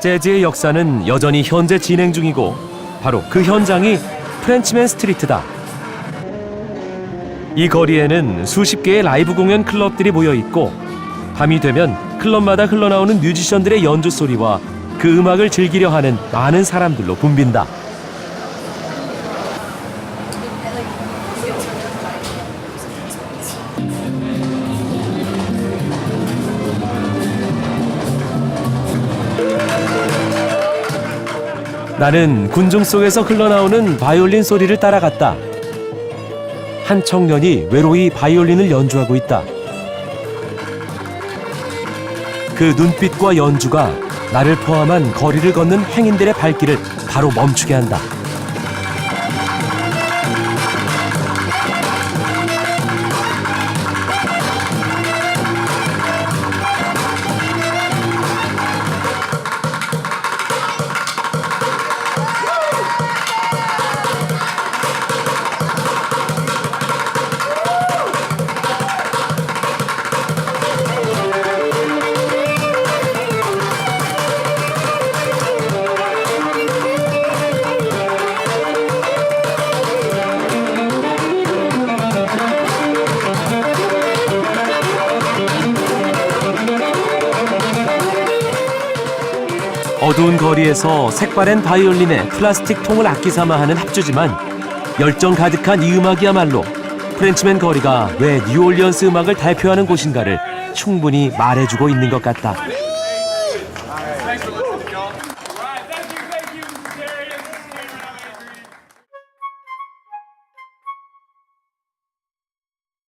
재즈의 역사는 여전히 현재 진행 중이고 바로 그 현장이 프렌치맨 스트리트다. 이 거리에는 수십 개의 라이브 공연 클럽들이 모여 있고 밤이 되면 클럽마다 흘러나오는 뮤지션들의 연주 소리와 그 음악을 즐기려 하는 많은 사람들로 붐빈다. 나는 군중 속에서 흘러나오는 바이올린 소리를 따라갔다. 한 청년이 외로이 바이올린을 연주하고 있다. 그 눈빛과 연주가 나를 포함한 거리를 걷는 행인들의 발길을 바로 멈추게 한다. 어두운 거리에서 색바랜 바이올린에 플라스틱 통을 악기 삼아 하는 합주지만 열정 가득한 이 음악이야말로 프렌치맨 거리가 왜 뉴올리언스 음악을 대표하는 곳인가를 충분히 말해주고 있는 것 같다.